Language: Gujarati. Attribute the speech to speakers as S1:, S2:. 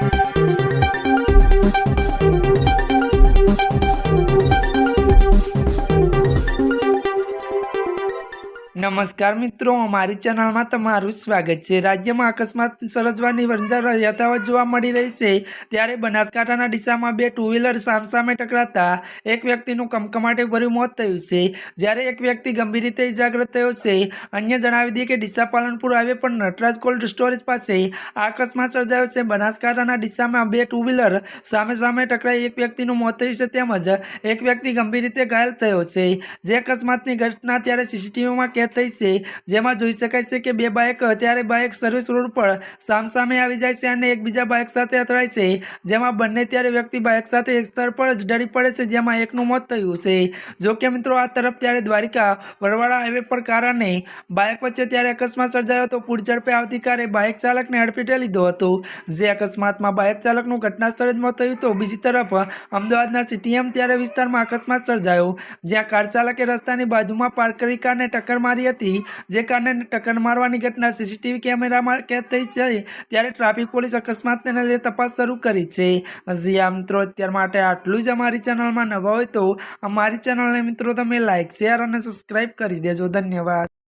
S1: Thank you. નમસ્કાર મિત્રો, અમારી ચેનલમાં તમારું સ્વાગત છે. રાજ્યમાં અકસ્માત સર્જવાની વંજાર યથાવત જોવા મળી રહી છે. ત્યારે બનાસકાંઠાના ડીસામાં બે ટુ વ્હીલર સામસામે ટકરાતા એક વ્યક્તિનું કમકમાટે ભર્યું મોત થયું છે. જ્યારે એક વ્યક્તિ ગંભીર રીતે ઇજાગ્રસ્ત થયો છે. અન્ય જણાવી દઈએ કે ડીસા પાલનપુર હાઈવે પર નટરાજ કોલ્ડ સ્ટોરેજ પાસે આ અકસ્માત સર્જાયો છે. બનાસકાંઠાના ડીસામાં બે ટુ વ્હીલર સામે સામે ટકરાઈ એક વ્યક્તિનું મોત થયું છે. તેમજ એક વ્યક્તિ ગંભીર રીતે ઘાયલ થયો છે. જે અકસ્માતની ઘટના ત્યારે સીસીટીવીમાં કેદ થઈ છે. જેમાં જોઈ શકાય છે કે બે બાઇક ત્યારે બાઇક સર્વિસ રોડ પર સામસામે આવી જાય છે અને એકબીજા બાઇક સાથે અથડાય છે. જેમાં બંને ત્યારે વ્યક્તિ બાઇક સાથે એક સ્થળ પર જ ડરી પડે છે, જેમાં એકનું મોત થયું છે. જો કે મિત્રો, આ તરફ ત્યારે દ્વારિકા વરવાડા હાઈવે પર કારણે બાઇક વચ્ચે ત્યારે અકસ્માત સર્જાયો હતો. આવતી કારે બાઇક ચાલકને અડફેટે લીધો હતો. જે અકસ્માતમાં બાઇક ચાલકનું ઘટના સ્થળે જ મોત થયું હતું. બીજી તરફ, અમદાવાદના સીટીએમ ત્યારે વિસ્તારમાં અકસ્માત સર્જાયો, જ્યાં કાર ચાલકે રસ્તાની બાજુમાં પાર્ક કરી કારને ટક્કર મારી હતી, જે કારણે ટક્કર મારવાની ઘટના સીસીટીવી કેમેરામાં કેદ થઈ છે, ત્યારે ટ્રાફિક પોલીસ અકસ્માતને લઈને તપાસ શરૂ કરી છે. હજી આ મિત્રો, અત્યાર માટે આટલું જ અમારી ચેનલમાં નવા હોય તો અમારી ચેનલને મિત્રો, તમે લાઇક શેર અને સબસ્ક્રાઈબ કરી દેજો. ધન્યવાદ.